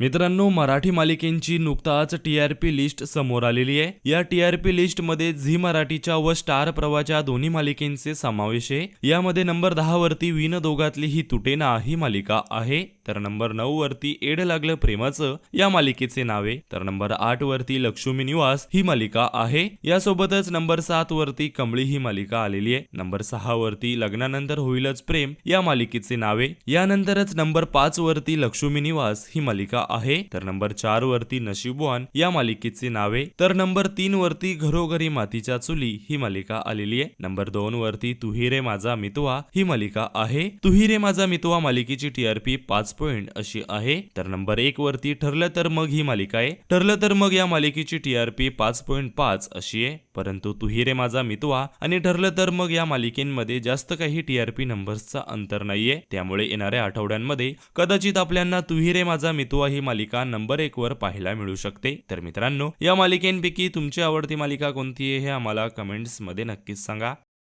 मित्रांनो मराठी मालिकेंची नुकताच T R P list समोर आलेली आहे. या टी आर पी लिस्टमध्ये झी मराठीच्या व स्टार प्रवाच्या दोन्ही मालिकेंचे समावेश आहे. यामध्ये नंबर दहा वरती विन दोघातली ही तुटेना ही मालिका आहे. तर नंबर नऊ वरती एड लागलं प्रेमाचं या मालिकेचे नावे. तर नंबर आठ वरती लक्ष्मी निवास ही मालिका आहे. यासोबतच नंबर सात वरती कमळी ही मालिका आलेली आहे. नंबर सहा वरती लग्नानंतर होईलच प्रेम या मालिकेचे नावे. यानंतरच नंबर पाच वरती लक्ष्मी निवास ही मालिका आहे. तर नंबर चार वरती नशीबवान या मालिकेचे नावे. तर नंबर तीन वरती घरोघरी मातीच्या चुली ही मालिका आलेली आहे. नंबर दोन वरती तुही रे माझा मितवा ही मालिका आहे. तुही रे माझा मितवा मालिकेची टीआरपी पाच पॉईंट अशी आहे. तर नंबर एक वरती ठरलं तर मग ही मालिका आहे. ठरलं तर मग या मालिकेची टीआरपी पाच पॉईंट पाच अशी आहे. परंतु तुही रे माझा मितवा. आणि ठरलं तर मग या मालिकेमध्ये जास्त काही टीआरपी नंबर्सचा अंतर नाहीये. त्यामुळे येणाऱ्या आठवड्यांमध्ये कदाचित आपल्याला तुही रे माझा मितवा ही मालिका नंबर एक वर पाहायला मिळू शकते. तर मित्रांनो या मालिकेंपैकी तुमची आवडती मालिका कोणती आहे हे आम्हाला कमेंट्समध्ये नक्कीच सांगा.